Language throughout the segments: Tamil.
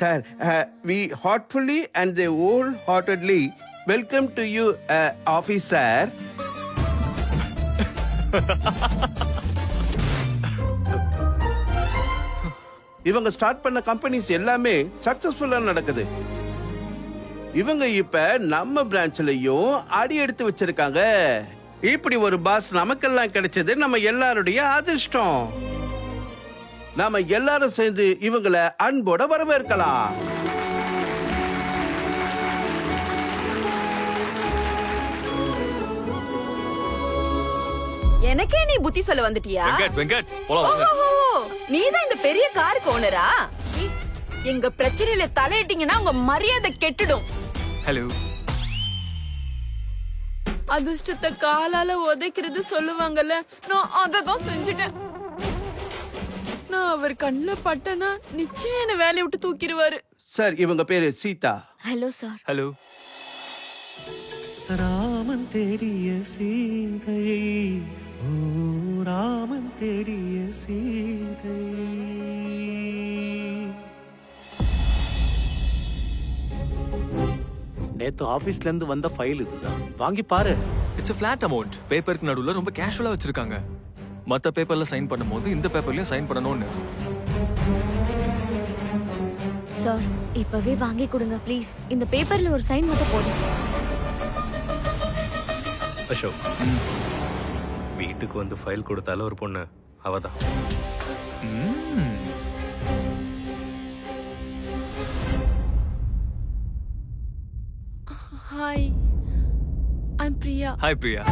Sir we heartfully and they all heartedly welcome to you office sir இவங்க ஸ்டார்ட் பண்ண கம்பெனிஸ் எல்லாமே சக்சஸ்ஃபுல்லா நடக்குது. இவங்க இப்ப நம்ம பிரான்ச்லயும் அடி எடுத்து வச்சிருக்காங்க. இப்படி ஒரு பாஸ் நமக்கெல்லாம் கிடைச்சது நம்ம எல்லாருடைய அதிர்ஷ்டம். நாம எல்லாரும் சேர்ந்து இவங்கள அன்போட வரவேற்கலாம். எனக்கே நீ புத்தி சொல்ல வந்துட்டியா? வெங்கட் வெங்கட். ஓஹோ நீதான் இந்த பெரிய காருக்கு ஓனரா எங்க பிரச்சனையில தலையிட்டீங்கன்னா உங்க மரியாதை கெட்டுடும். ஹலோ அதிர்ஷ்டத்தை காலால உதைக்கிறது சொல்லுவாங்கல்ல நான் அதை தான் செஞ்சுட்டேன். நான் அவர் கண்ணில் பட்டனா நிச்சயம் என்ன வேலையை விட்டு தூக்கிடுவாரு. சார் இவங்க பேரு Seetha. Hello sir hello Raman தேடிய சீதை ஓ ராமன் தேடிய சீதை நேத்து ஆபீஸ்ல இருந்து வந்த ஃபைல் இதுதான். வாங்கி பாரு. இட்ஸ் flat அமௌண்ட் பேப்பருக்கு நடுவுல ரொம்ப கேஷுவலா வச்சிருக்காங்க. மத்த பேப்பர்ல சைன் பண்ணும்போது இந்த பேப்பர்லயும் சைன் பண்ணணும்னு. சார் இப்பவே வாங்கி கொடுங்க ப்ளீஸ் இந்த பேப்பர்ல ஒரு சைன் மட்டும் போதும். அசோக் வீட்டுக்கு வந்து ஃபைல் கொடுத்தாலும் ஒரு பொண்ணு அவதான். Hi I'm Priya hi Priya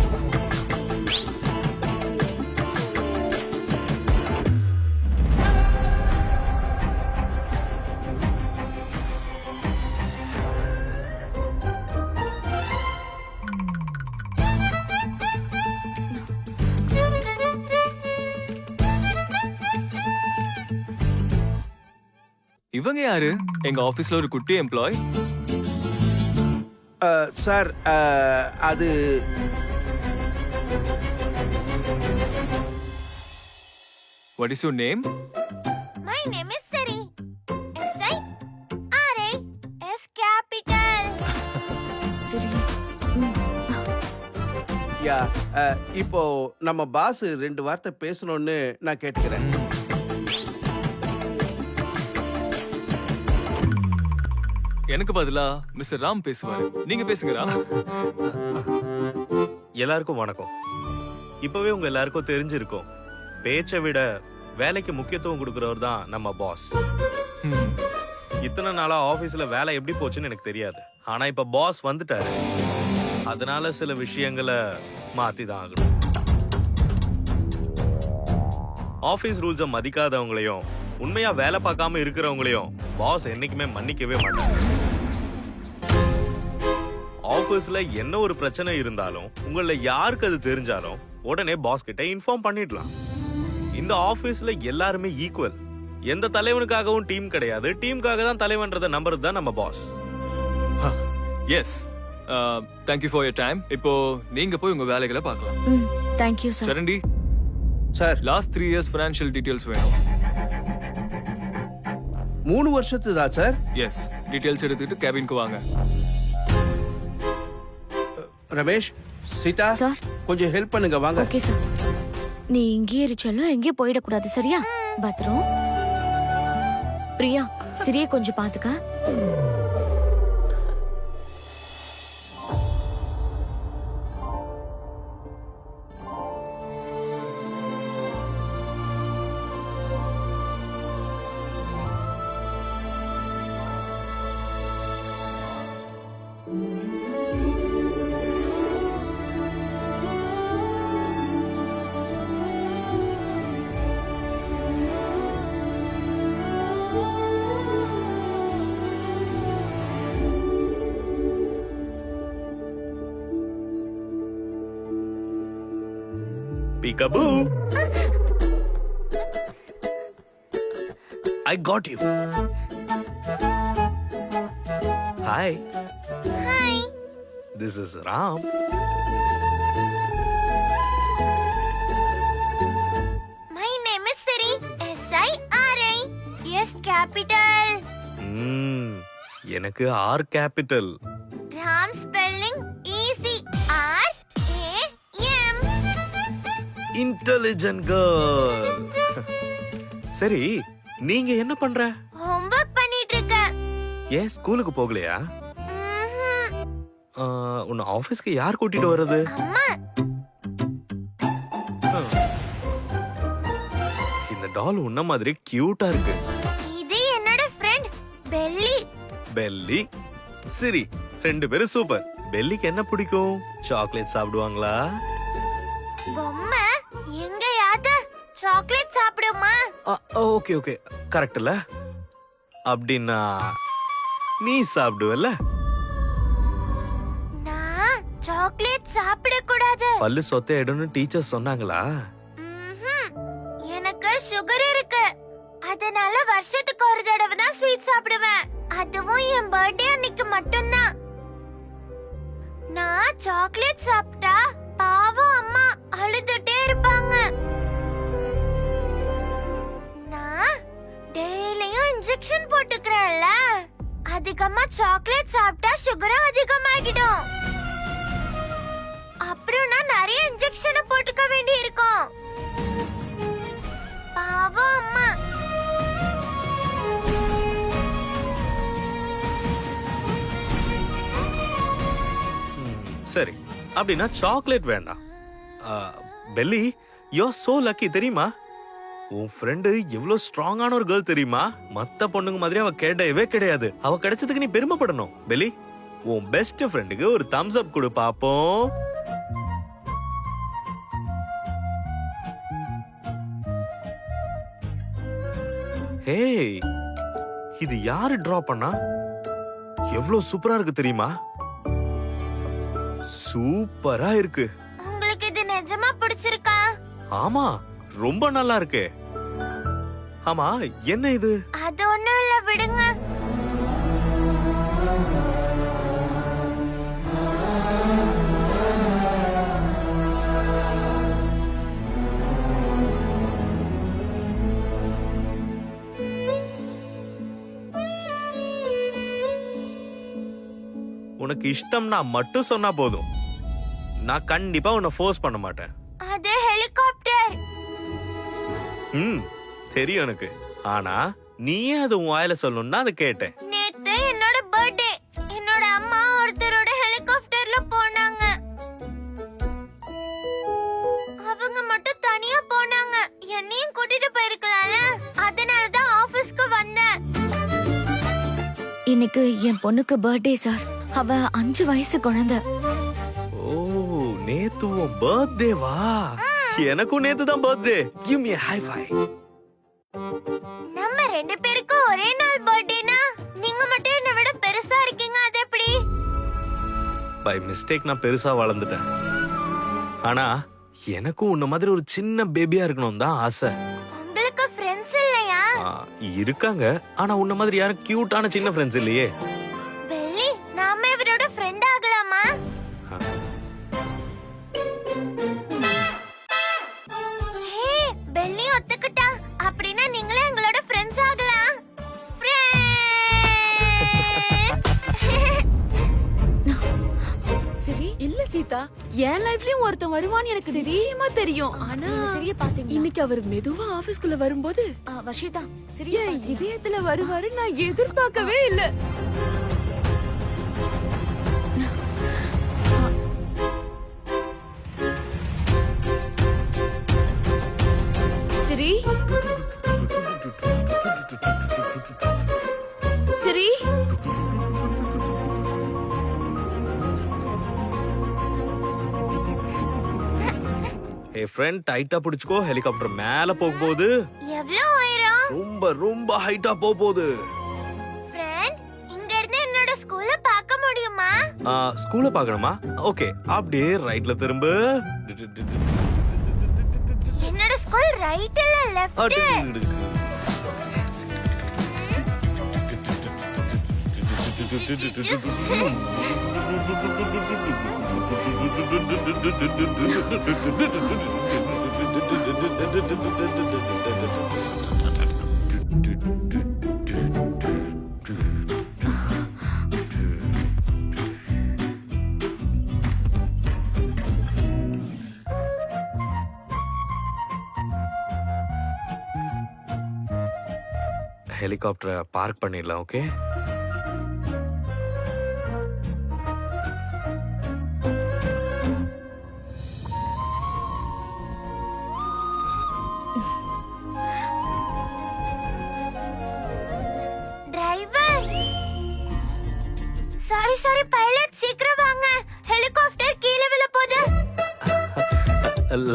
இவங்க யாரு எங்க ஆபீஸ்ல ஒரு குட்டி எம்ப்ளாய் சார் அது what is your name My name is Sari. S I R I S capital. சரி ம். யா இப்போ நம்ம பாஸ் ரெண்டு வார்த்தை பேசணும்னு நான் கேட்டுக்கிறேன் எனக்கு பதிலா மிஸ்டர் ராம் பேசுவாரு. நீங்க பேசுங்க ராம். எல்லாருக்கும் வணக்கம். இப்பவே உங்க எல்லாருக்கும் தெரிஞ்சிருக்கும். பேச்சை விட வேலைக்கு முக்கியத்துவம் கொடுக்கறவர் தான் நம்ம பாஸ் இத்தனை நாளா ஆபீஸ்ல வேலை எப்படி போச்சுன்னு எனக்கு தெரியாது. ஆனா இப்ப பாஸ் வந்துட்டாரு. அதனால சில விஷயங்களை மாத்தி தான் ஆகணும் ஆபீஸ் ரூல்ஸை மதிக்காதவங்களையும் உண்மையா வேலை பார்க்காம இருக்கிறவங்களையும் பாஸ் என்னைக்குமே மன்னிக்கவே மாட்டாங்க ஆபீஸ்ல என்ன ஒரு பிரச்சனை இருந்தாலும் உங்கள யாருக்கு அது தெரிஞ்சாலும் உடனே பாஸ் கிட்ட இன்ஃபார்ம் பண்ணிடலாம். இந்த ஆபீஸ்ல எல்லாருமே ஈக்குவல் எந்த தலைவனுக்காகவும் டீம் கிடையாது. டீமுக்காக தான் தலைவன்றதை நம்புறது தான் நம்ம boss yes thank you for your time இப்போ நீங்க போய் உங்க வேலைகளை பார்க்கலாம். Thank you sir சரண்டி sir. Last three years financial details வேணும். மூணு வருஷத்து தான் சார் எஸ் டீடைல்ஸ் எடுத்துட்டு கேபினுக்கு வாங்க. ரமேஷ் சீதா சார் கொஞ்சம் ஹெல்ப் பண்ணுங்க வாங்க. ஓகே சார் நீ இங்கேயே இருச்சலும் எங்கேயும் போயிடக்கூடாது சரியா? பத்ரம் பிரியா சிறிய கொஞ்சம் பாத்துக்க. Peekaboo. I got you. Hi. Hi. This is Ram. My name is Sari. S I R I S capital. எனக்கு ஆர் கேபிட்டல் இன்டெலிஜென்ட் கேர்ள் சரி நீங்க என்ன பண்ற? ஹோம்வொர்க் பண்ணிட்டு இருக்கேன் ஏன் ஸ்கூலுக்கு போகலையா? உன்னை ஆபீஸ்க்கு யார் கூட்டிட்டு வர்றது? இந்த டால் உன்ன மாதிரி கியூட்டா இருக்கு. இது என்னோட ஃப்ரெண்ட் பெல்லி. பெல்லி? சரி ரெண்டு பேரும் சூப்பர் பெல்லிக்கு என்ன பிடிக்கும்? சாக்லேட் சாப்பிடுவாங்களா? Okay okay. கரெக்ட்ல. அப்படின்னா நீ சாப்பிடுவல்ல? நான் சாக்லேட் சாப்பிட கூடாது பல்லு சொத்தையிடும்னு டீச்சர் சொன்னாங்களா. எனக்கு சுகர் இருக்கு. அதனால வருஷத்துக்கு ஒரு தடவை தான் ஸ்வீட் சாப்பிடுவேன். அதுவும் என் பர்த்டே அன்னைக்கு மட்டும்தான். நான் சாக்லேட் சாப்பிட்டா பாவம் அம்மா அழுதுட்டே இருப்பாங்க. டெய்லியும் இன்ஜெக்ஷன் போட்டுக்கிறேன்ல. அதிகமா சாக்லேட் சாப்பிட்டா சுகரும் அதிகமாகிடும். அப்புறம் நான் நிறைய இன்ஜெக்ஷனை போட்டுக்க வேண்டி இருக்கும் பாவம் அம்மா. சரி. அப்படின்னா சாக்லேட் வேண்டாம். பெல்லி யோ சோ லக்கி தெரியுமா? உன் ஃப்ரெண்டு எவ்வளவு ஸ்ட்ராங்கான ஒரு கேர்ள் தெரியுமா? மத்த பொண்ணுங்க மாதிரி அவ கிடையவே கிடையாது. அவ கிடைச்சதுக்கு நீ பெருமைப்படணும். பெல்லி உன் பெஸ்ட் ஃப்ரெண்டுக்கு ஒரு தம்ஸ் அப் கொடு பாப்போம். ஹேய் இது யாரு டிரா பண்ணா? எவ்வளவு சூப்பரா இருக்கு தெரியுமா? சூப்பரா இருக்கு. உங்களுக்கு இது நிஜமா பிடிச்சிருக்கா? ஆமா. ரொம்ப நல்லா இருக்கு ஆமா என்ன இது? அது ஒண்ணும் இல்ல விடுங்க. உனக்கு இஷ்டம்னா மட்டும் சொன்னா போதும். நான் கண்டிப்பா உன்னை ஃபோர்ஸ் பண்ண மாட்டேன். ம் தெரியும் எனக்கு. ஆனா நீயே அது உன் வாயில சொல்லணும்னா அதை கேட்டேன். நேத்து என்னோட பர்த்டே. என்னோட அம்மா ஒருத்தரோட ஹெலிகாப்டர்ல போனாங்க. அவங்க மட்டும் தனியா போனாங்க. என்னையும் கூட்டிட்டு போயிருக்கலாம்ல அதனால தான் ஆபீஸ்க்கு வந்தேன். இன்னைக்கு என் பொண்ணுக்கு பர்த்டே சார். அவ அஞ்சு வயசு குழந்தை. ஓ நேத்து உன் பர்த்டேவா? எனக்கும் நேத்து தான் birthday give me high five நம்ம ரெண்டு பேருக்கும் ஒரே நாள் பர்த்டேனா நீங்க மட்டும் என்னை விட பெருசா இருக்கீங்க அது எப்படி? பை மிஸ்டேக் நான் பெருசா வளர்ந்துட்டேன். ஆனா எனக்கும் உன்ன மாதிரி ஒரு சின்ன பேபியா இருக்கணும் தான் ஆசை. உங்களுக்கு ஃப்ரெண்ட்ஸ் இல்லையா? இருக்காங்க. ஆனா உன்ன மாதிரி யாரும் கியூட்டான சின்ன ஃப்ரெண்ட்ஸ் இல்லையே. என் லைஃப்லயும் ஒருத்தன் வருவான்னு எனக்கு. நிச்சயமா தெரியும். ஆனா சரியா பாத்தீங்க இன்னைக்கு அவர் மெதுவா ஆபீஸ்க்குள்ள வரும்போது வர்ஷிதா சரியா? இதயத்துல வருவாரு நான் எதிர்பார்க்கவே இல்ல. சிரி. சிரி. ஏ ஃப்ரெண்ட் டைட்டா பிடிச்சுக்கோ ஹெலிகாப்டர் மேல போக போகுது எவ்வளவு உயரம் ரொம்ப ரொம்ப ஹைட்டா போக போகுது ஃப்ரெண்ட் இங்க இருந்து என்னோட ஸ்கூல்ல பார்க்க முடியுமா ஸ்கூல பார்க்கணுமா ஓகே அப்படியே ரைட்ல திரும்ப என்னோட ஸ்கூல் ரைட் இல்ல லெஃப்ட் ஹெலிகாப்டரை பார்க் பண்ணிடலாம் ஓகே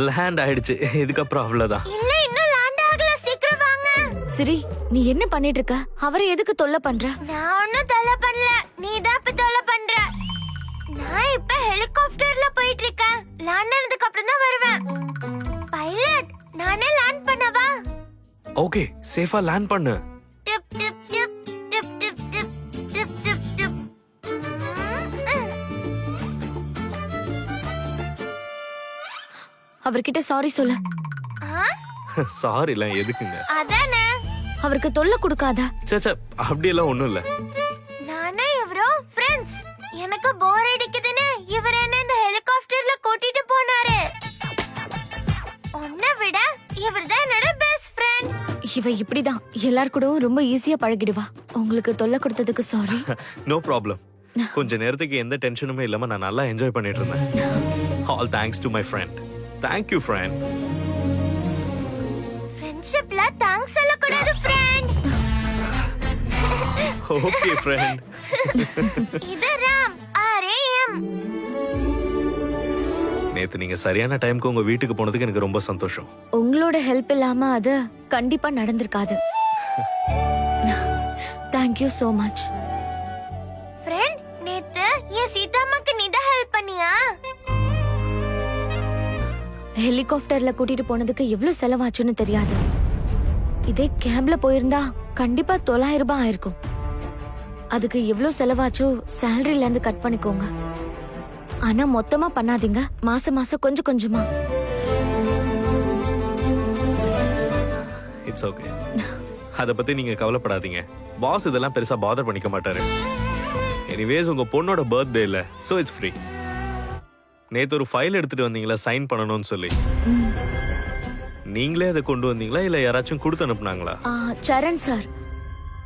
லேண்ட் ஆயிடுச்சு. இதுக்கப்புறம் அவ்வளோதான் இல்ல இன்னும் லேண்ட் ஆகல. சீக்கிரம் வாங்க. சிரி நீ என்ன பண்ணிட்டு இருக்க அவரை எதுக்கு தொல்லை பண்ற? நான் ஒன்னும் தொல்லை பண்ணல. நீ தான் இப்ப தொல்லை பண்ற. நான் இப்ப ஹெலிகாப்டர்ல போயிட்டு இருக்கேன் லேண்ட் ஆனதுக்கு அப்புறம் தான் வருவேன். பைலட் நானே லேண்ட் பண்ணவா? ஓகே சேஃபா லேண்ட் பண்ணு. அவர்கிட்ட சாரி சொல்லு. ஆ, சாரிலாம் எதுக்குங்க? அதானே? அவருக்கு தொல்லை கொடுக்காத. சே சே அப்படியெல்லாம் ஒன்றும் இல்லை. நானும் இவரும் ஃப்ரெண்ட்ஸ் எனக்கு போர் அடிக்குதுன்னு இவர் என்ன இந்த ஹெலிகாப்டர்ல கூட்டிட்டு போனாரு. உன்னை விட இவர் தான் என்னோட பெஸ்ட் ஃப்ரெண்ட் இவ இப்படிதான். எல்லார் கூடவும் ரொம்ப ஈஸியா பழகிடுவா. உங்களுக்கு தொல்லை கொடுத்ததுக்கு சாரி நோ ப்ராப்ளம் கொஞ்ச நேரத்துக்கு எந்த டென்ஷனுமே இல்லாம நான் நல்லா என்ஜாய் பண்ணிட்டு இருந்தேன். All thanks to my friend thank you friend ஃப்ரெண்ட்ஷிப்ல thanks சொல்லக்கூடாது ஃப்ரெண்ட் ஓகே ஃப்ரெண்ட் இது ராம் ஆர்ஏஎம் நேத்து நீங்க சரியான டைம்க்கு உங்க வீட்டுக்கு போனதுக்கு எனக்கு ரொம்ப சந்தோஷம். உங்களோட ஹெல்ப் இல்லாம அது கண்டிப்பா நடந்திருக்காது. தேங்க்யூ so மச் ஹெலிகாப்டர்ல கூட்டிட்டு போனதுக்கு எவ்வளவு செலவாச்சுன்னு தெரியாது. இதே கேப்ல போயிருந்தா கண்டிப்பா தொள்ளாயிரம் ரூபாய் ஆயிருக்கும். அதுக்கு எவ்வளவு செலவாச்சோ சேலரில இருந்து கட் பண்ணிக்கோங்க. ஆனா மொத்தமா பண்ணாதீங்க. மாசம் மாசம் கொஞ்சம் கொஞ்சமா. இட்ஸ் ஓகே அத பத்தி நீங்க கவலைப்படாதீங்க. பாஸ் இதெல்லாம் பெருசா பாதர் பண்ணிக்க மாட்டாரு. எனிவேஸ் உங்க பொண்ணோட பர்த்டே இல்ல சோ இட்ஸ் ஃப்ரீ நேத்து ஒரு ஃபைல் எடுத்துட்டு வந்தீங்களா? சைன் பண்ணணும்னு சொல்லி. நீங்களே அதை கொண்டு வந்தீங்களா? இல்ல யாராச்சும் கொடுத்து அனுப்புனாங்களா? ஆ, சரண் சார்.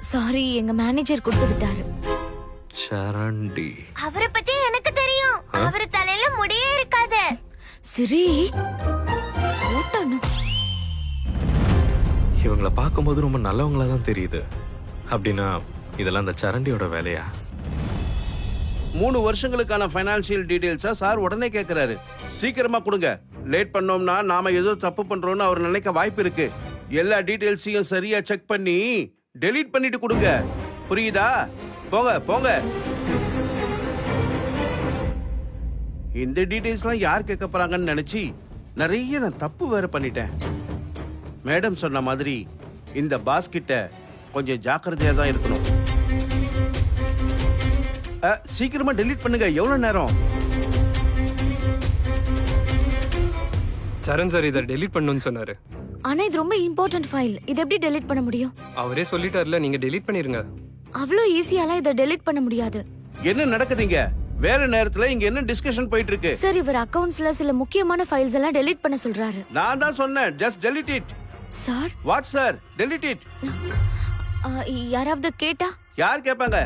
சாரி எங்க மேனேஜர் கொடுத்து விட்டாரு. சரண்டி அவரை பத்தி எனக்கு தெரியும். அவர் தலையில முடியே இருக்காது. சிரி. ஓட்டணும் இவங்கள பார்க்கும்போது ரொம்ப நல்லவங்களா தான் தெரியுது. அப்படின்னா இதெல்லாம் அந்த சரண்டியோட வேலையா? மூணு வருஷங்களுக்கான ஃபைனான்சியல் டீடைல்ஸா சார் உடனே கேட்கிறாரு சீக்கிரமா கொடுங்க. லேட் பண்ணோம்னா நாம ஏதோ தப்பு பண்றோம்னு அவர் நினைக்க வாய்ப்பு இருக்கு. எல்லா டீடைல்ஸையும் சரியா செக் பண்ணி டெலீட் பண்ணிட்டு கொடுங்க. புரியுதா? போங்க போங்க. இந்த டீடைல்ஸ்லாம் யார் கேட்க போறாங்கன்னு நினைச்சு நிறைய நான் தப்பு வேற பண்ணிட்டேன். மேடம் சொன்ன மாதிரி இந்த பாஸ் கிட்ட கொஞ்சம் ஜாக்கிரதையா தான் இருக்கணும். சீக்கிரமா டெலீட் பண்ணுங்க. எவ்வளவு நேரம்? சரண் சார் இதை டெலீட் பண்ணணும்னு சொன்னாரு. ஆனா இது ரொம்ப இம்பார்ட்டன்ட் ஃபைல் இது எப்படி டெலீட் பண்ண முடியும்? அவரே சொல்லிட்டார்ல நீங்க டெலீட் பண்ணிருங்க. அவ்வளோ ஈஸியாலாம் இதை டெலீட் பண்ண முடியாது. என்ன நடக்குதுங்க வேற நேரத்துல இங்க என்ன டிஸ்கஷன் போயிட்டு இருக்கு சார் இவர் அக்கவுண்ட்ஸ்ல சில முக்கியமான ஃபைல்ஸ் எல்லாம் டெலீட் பண்ண சொல்றாரு. நான் தான் சொன்னேன் just delete it. Sir? What sir delete it. ஆ, யாராவது கேட்டா? யார் கேட்பாங்க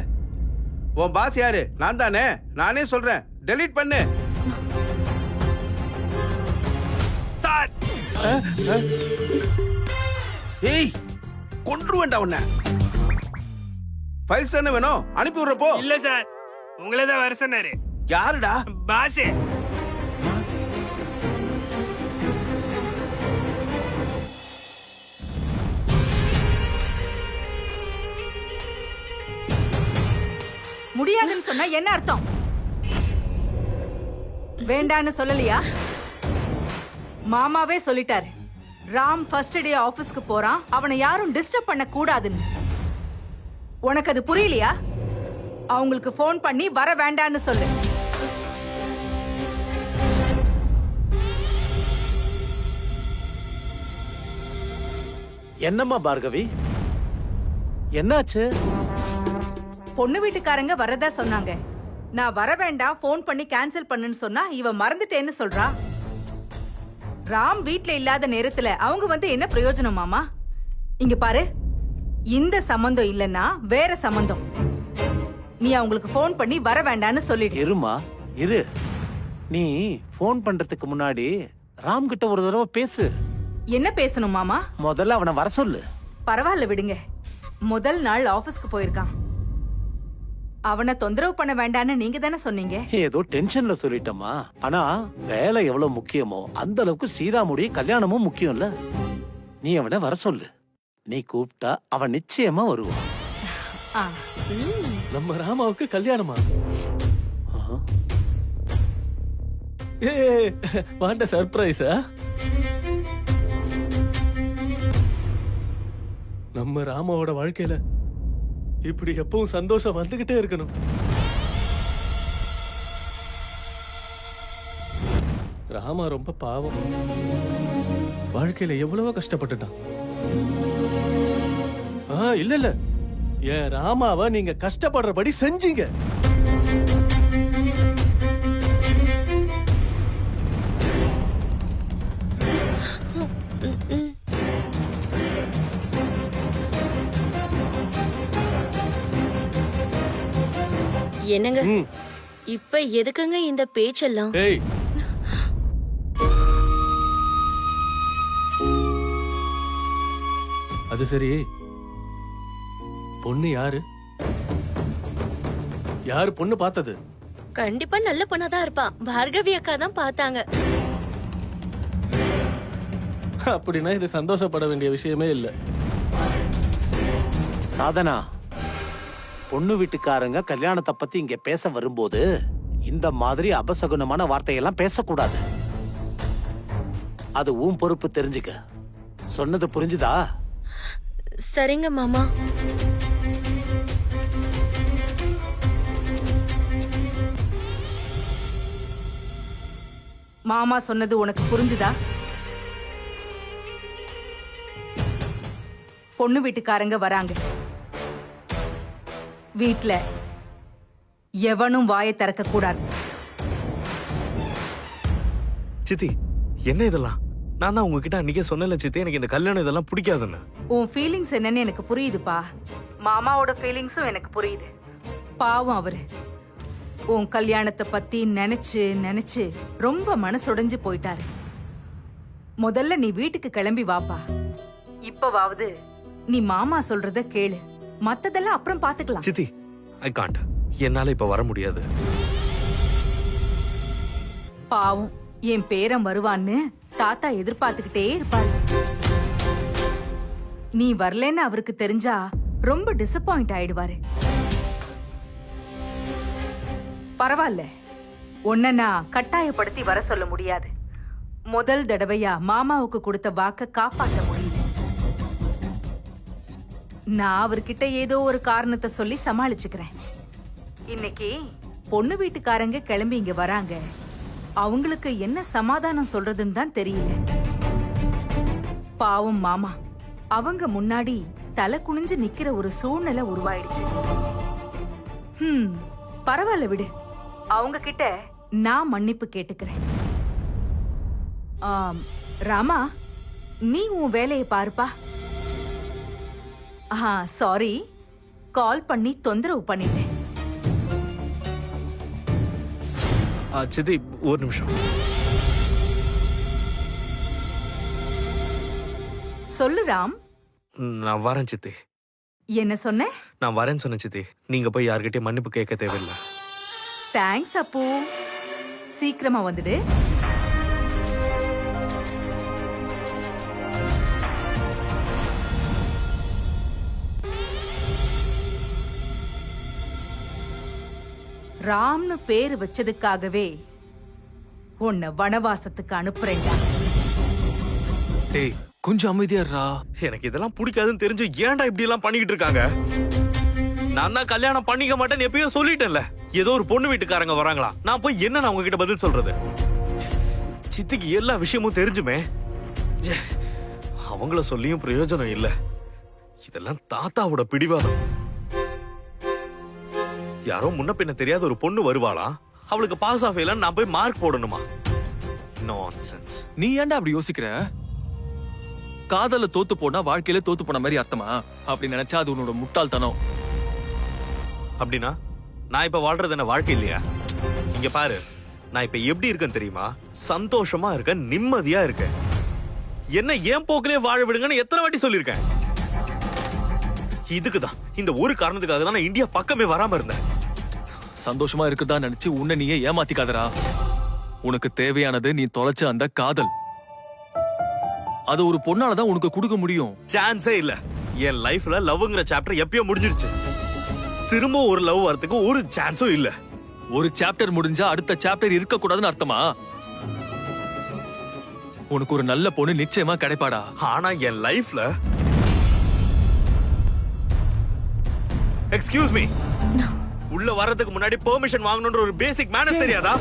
உன் பாஸ் யாரு? நான் தானே? நானே சொல்றேன். delete பண்ணு. சார்! ஏய் கொன்றுவேண்டா உன்னை. ஃபைல்ஸ் தானே வேணும்? அனுப்பி விடுறப்போ. இல்ல சார். உங்களே தான் வர சொன்னாரு. யாருடா? பாஸ் முடியாதுன்னு சொன்னா என்ன அர்த்தம்? வேண்டான்னு சொல்லலையா? மாமாவே சொல்லிட்டாரு. ராம் ஃபர்ஸ்ட் டே ஆபீஸ்க்கு போறான். அவனை யாரும் டிஸ்டர்ப் பண்ண கூடாதுன்னு உனக்கு அது புரியலையா? அவங்களுக்கு ஃபோன் பண்ணி வர வேண்டான்னு சொல்லு. என்னம்மா பார்கவி? என்னாச்சு? பொண்ணு வீட்டுக்காரங்க வரதா சொன்னாங்க. நான் வர வேண்டாம் ஃபோன் பண்ணி கேன்சல் பண்ணுன்னு சொன்னா இவ மறந்துட்டேன்னு சொல்றா. ராம் வீட்ல இல்லாத நேரத்துல அவங்க வந்து என்ன பிரயோஜனம் மாமா? இங்க பாரு. இந்த சம்பந்தம் இல்லனா வேற சம்பந்தம். நீ அவங்களுக்கு ஃபோன் பண்ணி வர வேண்டான்னு சொல்லிடு. இருமா இரு. நீ ஃபோன் பண்றதுக்கு முன்னாடி ராம் கிட்ட ஒரு தடவை பேசு. என்ன பேசணும் மாமா? முதல்ல அவனை வர சொல்லு. பரவாயில்ல விடுங்க. முதல் நாள் ஆபீஸ்க்கு போயிருக்கான். அவனை தொந்தரவு பண்ண வேண்டான்னு நீங்க தானே சொன்னீங்க? ஏதோ டென்ஷன்ல சொல்லிட்டோமா ஆனா வேலை எவ்வளவு முக்கியமோ அந்த அளவுக்கு ஸ்ரீராமுடைய கல்யாணமும் முக்கியம்ல. நீ அவனை வர சொல்லு. நீ கூப்பிட்டா அவன் நிச்சயமா வருவான். ஆ, நம்ம ராமாவுக்கு கல்யாணமா. ஏ வாண்ட சர்ப்ரைஸா? நம்ம ராமாவோட வாழ்க்கையில இப்படி எப்பவும் சந்தோஷம் வந்துகிட்டே இருக்கணும். ராமா ரொம்ப பாவம். வாழ்க்கையில எவ்வளவோ கஷ்டப்பட்டுட்டான். ஆ இல்ல இல்ல. என் ராமாவை நீங்க கஷ்டப்படுறபடி செஞ்சீங்க. என்னங்க. இப்ப எதுக்குங்க இந்த பேச்செல்லாம்? ஏய். அது சரி. பொண்ணு யாரு? யாரு பொண்ணு பார்த்தது? கண்டிப்பா நல்ல பொண்ணாதான் இருப்பா. பார்கவி அக்கா தான் பார்த்தாங்க. அப்படின்னா இது சந்தோஷப்பட வேண்டிய விஷயமே இல்ல. சாதனா பொண்ணு வீட்டுக்காரங்க கல்யாணத்தை பத்தி இங்க பேச வரும்போது இந்த மாதிரி அபசகுனமான வார்த்தையெல்லாம் பேசக்கூடாது. அது உன் பொறுப்பு தெரிஞ்சுக்க. சொன்னது புரிஞ்சுதா? சரிங்க மாமா. மாமா சொன்னது உனக்கு புரிஞ்சுதா? பொண்ணு வீட்டுக்காரங்க வராங்க. வீட்ல. எவனும் வாயை திறக்க கூடாது. சித்தி என்ன இதெல்லாம்? நான் தான் உங்ககிட்ட அன்னைக்கே சொன்னேன்ல சித்தி எனக்கு இந்த கல்யாணம் இதெல்லாம் பிடிக்காதுன்னு. உன் ஃபீலிங்ஸ் என்னன்னு எனக்கு புரியுதுப்பா. மாமாவோட ஃபீலிங்ஸும் எனக்கு புரியுது. பாவம் அவரு. உன் கல்யாணத்தை பத்தி நினைச்சு நினைச்சு ரொம்ப மனசுடைஞ்சு போயிட்டாரு. முதல்ல நீ வீட்டுக்கு கிளம்பி வாப்பா. இப்பவாவது நீ மாமா சொல்றத கேளு. மத்ததெல்லாம் அப்புறம் பாத்துக்கலாம். சித்தி ஐ காண்ட் என்னால இப்ப வர முடியாது. பாவம் என் பேரன் வருவான்னு தாத்தா எதிர்பார்த்துக்கிட்டே இருப்பாரு. நீ வரலன்னு அவருக்கு தெரிஞ்சா ரொம்ப டிசப்பாயிண்ட் ஆயிடுவாரு. பரவாயில்ல உன்னை நான் கட்டாயப்படுத்தி வர சொல்ல முடியாது. முதல் தடவையா மாமாவுக்கு கொடுத்த வாக்க காப்பாற்ற முடியல. நான் அவர்கிட்ட ஏதோ ஒரு காரணத்தை சொல்லி சமாளிச்சுக்கிறேன். இன்னைக்கு பொண்ணு வீட்டுக்காரங்க கிளம்பி இங்க வராங்க. அவங்களுக்கு என்ன சமாதானம் சொல்றதுன்னு தான் தெரியல. பாவம் மாமா அவங்க முன்னாடி தலை குனிஞ்சு நிக்கிற ஒரு சூழ்நிலை உருவாயிடுச்சு. ஹம் பரவாயில்ல விடு. அவங்க கிட்ட நான் மன்னிப்பு கேட்டுக்கிறேன். ஆம், ராமா நீ உன் வேலையை பாருப்பா. ஆ சாரி கால் பண்ணி தொந்தரவு பண்ணிட்டேன். ஆ, சித்தி ஒரு நிமிஷம். சொல்லு ராம். நான் வரேன் சித்தி. என்ன சொன்ன? நான் வரேன்னு சொன்னேன் சித்தி. நீங்க போய் யார்கிட்டயும் மன்னிப்பு கேட்க தேவையில்லை. தேங்க்ஸ் அப்பு. சீக்கிரமா வந்துடு. ராம்னு பேரு வச்சதுக்காகவே உன்னை வனவாசத்துக்கு அனுப்புறேன்டா. டேய் கொஞ்சம் அமைதியாடுறா எனக்கு இதெல்லாம் பிடிக்காதுன்னு தெரிஞ்சு ஏன்டா இப்படி எல்லாம் பண்ணிக்கிட்டு இருக்காங்க? நான் தான் கல்யாணம் பண்ணிக்க மாட்டேன்னு எப்பயோ சொல்லிட்டேன்ல. ஏதோ ஒரு பொண்ணு வீட்டுக்காரங்க வராங்களா? நான் போய் என்ன நான் உங்ககிட்ட பதில் சொல்றது? சித்திக்கு எல்லா விஷயமும் தெரிஞ்சுமே. அவங்கள சொல்லியும் பிரயோஜனம் இல்லை. இதெல்லாம் தாத்தாவோட பிடிவாதம். யாரோ முன்ன பின்ன தெரியாத ஒரு பொண்ணு வருவாளா? அவளுக்கு பாஸ் ஆஃப் நான் போய் மார்க் போடணுமா? நான்சென்ஸ் நீ ஏன்டா அப்படி யோசிக்கிற? காதல தோத்து போனா வாழ்க்கையில தோத்து போன மாதிரி அர்த்தமா? அப்படி நினைச்சா அது உன்னோட முட்டாள்தனம். அப்படின்னா நான் இப்ப வாழ்றது என்ன வாழ்க்கை இல்லையா? இங்க பாரு நான் இப்ப எப்படி இருக்கேன் தெரியுமா? சந்தோஷமா இருக்கேன் நிம்மதியா இருக்கேன். என்ன ஏன் போக்கிலே வாழ விடுங்கன்னு எத்தனை வாட்டி சொல்லியிருக்கேன்? இதுக்கு தான் இந்த ஒரு காரணத்துக்காக தான் நான் இந்தியா பக்கமே வராம இருந்தேன். சந்தோஷமா இருக்குதா நினைச்சு உன்னை நீயே ஏமாத்திக்காதடா. உனக்கு தேவையானது நீ தொலைச்ச அந்த காதல். அது ஒரு பொண்ணால தான் உனக்கு கொடுக்க முடியும். சான்ஸே இல்ல. என் லைஃப்ல லவ்ங்கிற சாப்டர் எப்பயோ முடிஞ்சிருச்சு. திரும்ப ஒரு லவ் வரதுக்கு ஒரு சான்ஸும் இல்ல. ஒரு சாப்டர் முடிஞ்சா அடுத்த சாப்டர் இருக்க கூடாதுன்னு அர்த்தமா? உனக்கு ஒரு நல்ல பொண்ணு நிச்சயமா கிடைப்பாடா. ஆனா என் லைஃப்ல எக்ஸ்கியூஸ் மீ உள்ள வர்றதுக்கு முன்னாடி பெர்மிஷன் வாங்கணும்ன்ற ஒரு பேசிக் மேனஸ் தெரியாதா?